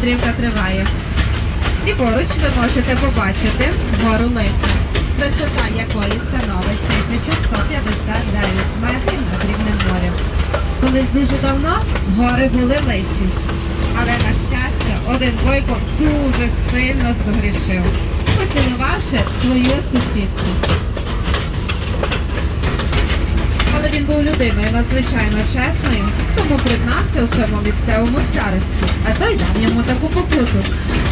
Мандрівка триває. Ліворуч ви можете побачити гору Лиса, висота якої становить 1159 метрів над рівнем моря. Колись дуже давно гори були лисі, але на щастя один бойко дуже сильно согрішив, поцілувавши свою сусідку. Він був людиною надзвичайно чесною, тому признався у своєму місцевому старості, а той дав йому таку покуту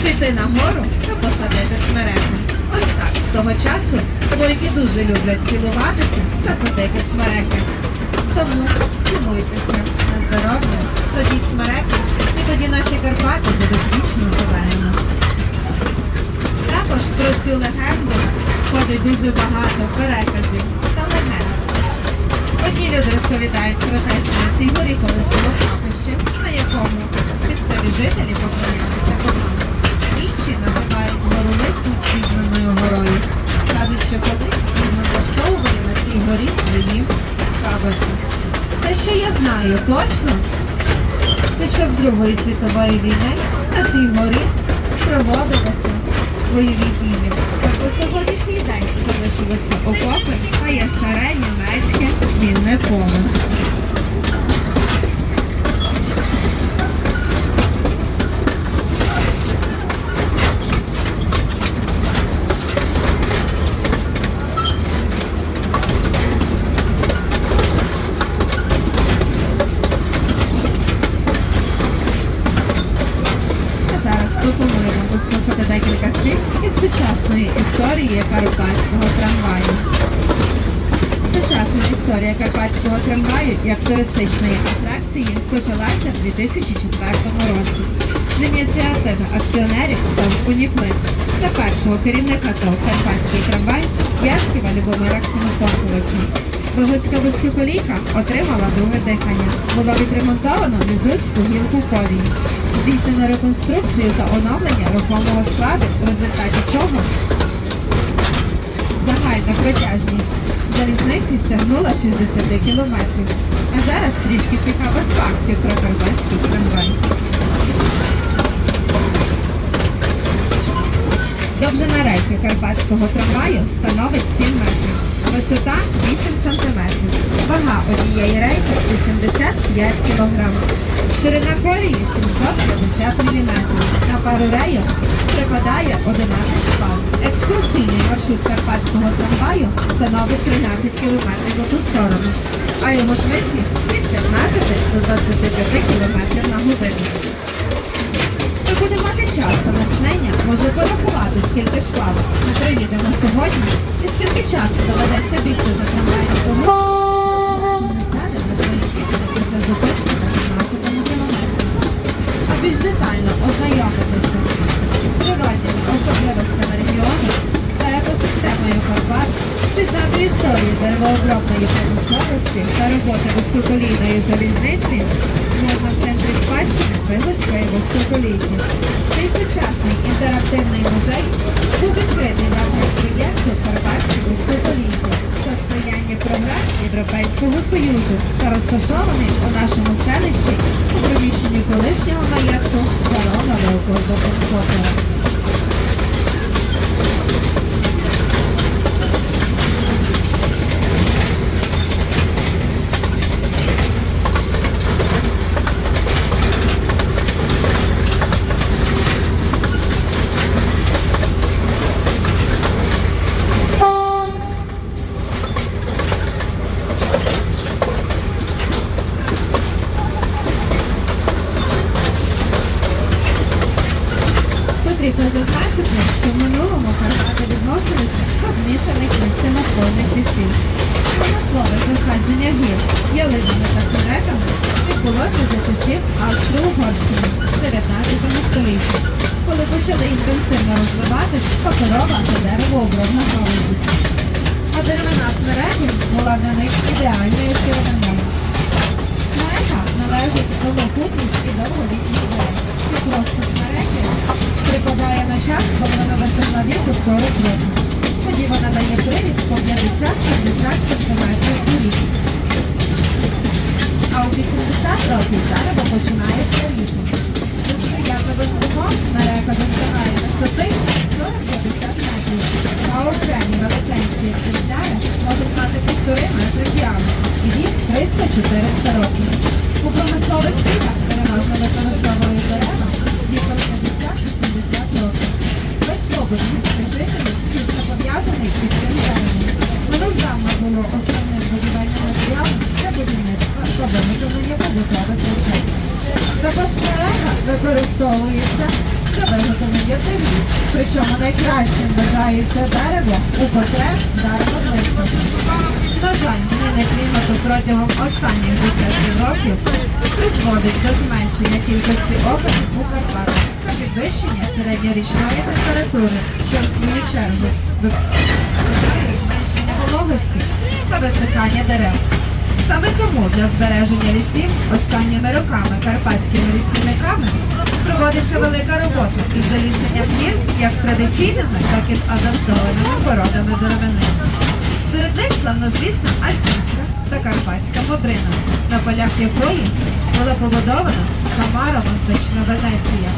піти на гору та посадити смереку. Ось так, з того часу двойки дуже люблять цілуватися та садити смереки. Тому цілуйтеся на здоров'я, садіть смереки, і тоді наші Карпати будуть вічно зеленими. Також про цю легенду ходить дуже багато переказів. Одні люди розповідають про те, що на цій горі колись було капище, на якому місцеві жителі поклонялися богам. Інші називають гору Лису Відьманою горою. Кажуть, що колись відьми влаштовували на цій горі свої шабаші. Те, що я знаю точно, під час Другої світової війни на цій горі проводилися бойові дії. По сьогоднішній день залишилися окопи, а є старе німецьке мінне поле. А зараз пропонуємо послухати декілька слів із сучасної історії карпатського трамваю. Сучасна історія карпатського трамваю як туристичної атракції почалася в 2004 році з ініціативи акціонерів ТОВ «Уніплив» та першого керівника ТОВ «Карпатський трамвай» Ясківа Любомира Ксенофонтовича. Богоцька вузькоколійка отримала друге дихання. Було відремонтовано Лізуцьку гілку колії. Здійснено реконструкцію та оновлення рухомого складу, в результаті чого загальна протяжність залізниці сягнула 60 кілометрів. А зараз трішки цікавих фактів про карпатський трамвай. Довжина рейки карпатського трамваю становить 7 метрів, висота 8 сантиметрів, вага однієї рейки 85 кг, ширина колії 750 мм, на пару рейок припадає 11 шпал. Маршрут карпатського трамваю становить 13 км в ту сторону, а його швидкість від 15 до 25 км на годину. Ми будемо мати час та натхнення, може порахувати, скільки шпал ми приїдемо сьогодні і скільки часу доведеться бігти за трамваєм тому, що ми сядемо на свої місце після зупинки на 15 кілометрі. А більш детально ознайомитися з природніми особливостями регіону екосистемою Карпат, пізнати історію деревообробної промисловості та роботи вузькоколійної залізниці можна в центрі спадщини Вигодської вузькоколійки. Цей сучасний інтерактивний музей був відкритий в рамках проєкту Карпатські вузькоколійки та сприяння програм Європейського Союзу та розташований у нашому селищі у приміщенні колишнього маєтку барона Леопольда Бенкотера. Потрібно зазначити, що в минулому Карпати відносилися до змішаних місцевих лісів. Промислове засадження гір ялинами та смереками відбулося за часів Австро-Угорщини в 19 столітті, коли почали інтенсивно розвиватись паперова та деревообробна галузі. А деревина смереки була для них ідеальною сировиною. Смерека належить до лопутних і довголітніх дерев. І просто смереки припадає на час, коли вона досягла віку 40 років. Тоді вона дає приріст по 50-70 см у рік. А у 80 років дерево починає старіти. 400 років. У промислових цілях переважно використовують дерева віком 50-70 років. Весь побут міських жителів тісно пов'язаний із цим деревом. Воно здавна було основним будівельним матеріалом для будівництва та виготовлення побутових речей. Також дерева використовуються для виготовлення деревів, причому найкращим вважається дерево у потреб деревоблизько. На жаль, зміни клімату протягом останніх десятків років призводить до зменшення кількості опадів у Карпатах та підвищення середньорічної температури, що в свою чергу викликає зменшення вологості та висихання дерев. Саме тому для збереження лісів останніми роками карпатськими лісівниками проводиться велика робота із заліснення плів як традиційними, так і адаптованими породами деревини. Серед них славнозвісна альпійська та карпатська модрина, на полях якої була побудована сама романтична Венеція.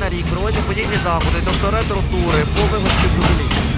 На рік проводять подібні заходи, тобто ретро-тури по випуску з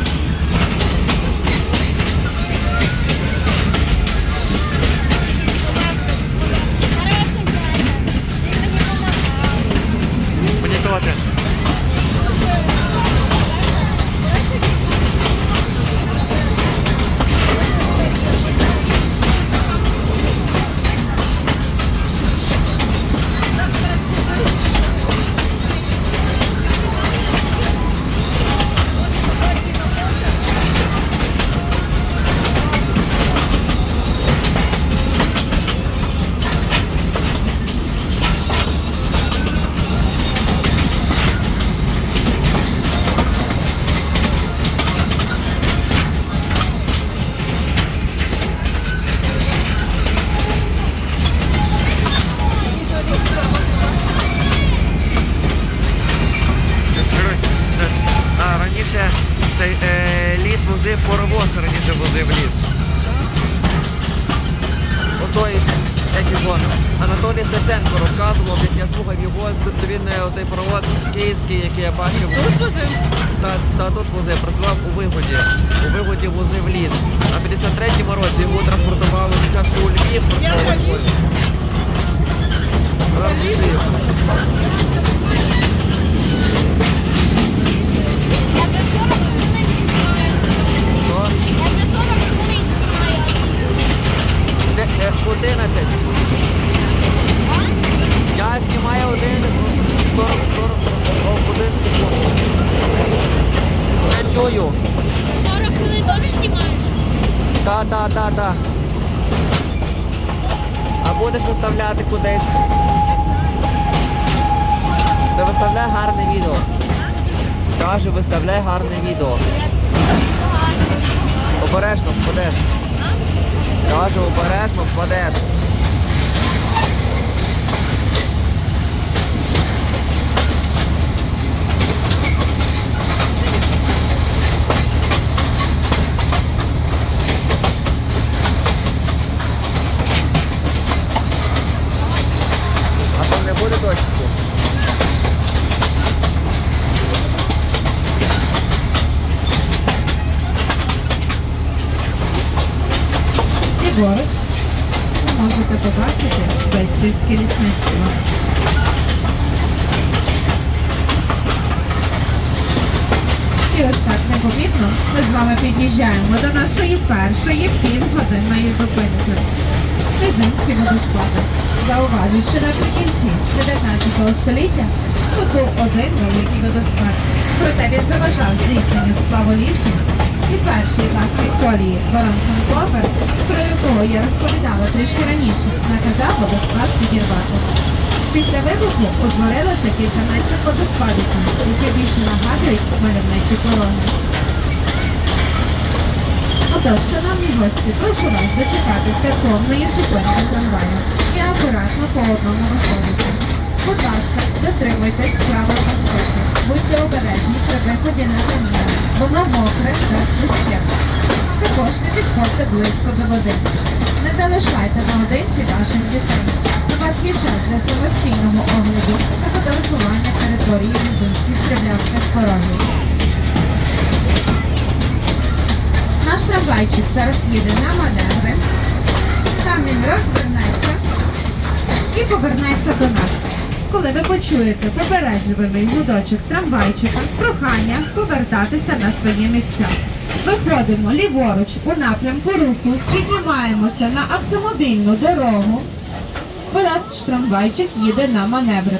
київський, який я бачив. Тут возив? Та, та тут возив, працював у вигоді. У вигоді возив ліс. На 53-му році його транспортували спочатку у Львів, Я потім заліз. Раз Заліз? сюди. Я вже 40 хвилин знімаю. Що? Я вже 40 хвилин знімаю. Де, е, 11. А? Я знімаю один 40, 40, о, один секунд. Не чую. 40 хвилин теж знімаєш? Да, да, та. А будеш виставляти кудись? Ти виставляй гарне відео. Каже, виставляй гарне відео. Обережно впадеш. Каже, обережно впадеш. А то не буде дощику. Ліворуч ви можете побачити Бестрівське лісництво. І ось так непомітно ми з вами під'їжджаємо до нашої першої півгодинної зупинки. Рязинські водоспади. Зауважу, що наприкінці 19 століття тут був один великий водоспад. Проте він заважав здійсненню сплаву лісу. І перший власник колії Воронком Клопер, про якого я розповідала трішки раніше, наказав водоспад підірвати. Після вибуху утворилося кілька менших водоспадиків, які більше нагадують мальовничі пороги. Отож, шановні гості, прошу вас дочекатися повної зупинки трамваю і акуратно по одному виходити. Будь ласка, дотримуйтесь правил безпеки. Будьте обережні при виході на каміння. Воно мокре та слизьке. Також не підходьте близько до води. Не залишайте наодинці ваших дітей. У вас є час для самостійного огляду та фотографування території Різунських стрілявських порогів. Наш трамвайчик зараз їде на маневри. Там він розвернеться і повернеться до нас. Коли ви почуєте попереджувальний гудочок трамвайчика, прохання повертатися на свої місця. Виходимо ліворуч у напрямку руху, піднімаємося на автомобільну дорогу. Ваш трамвайчик їде на маневри.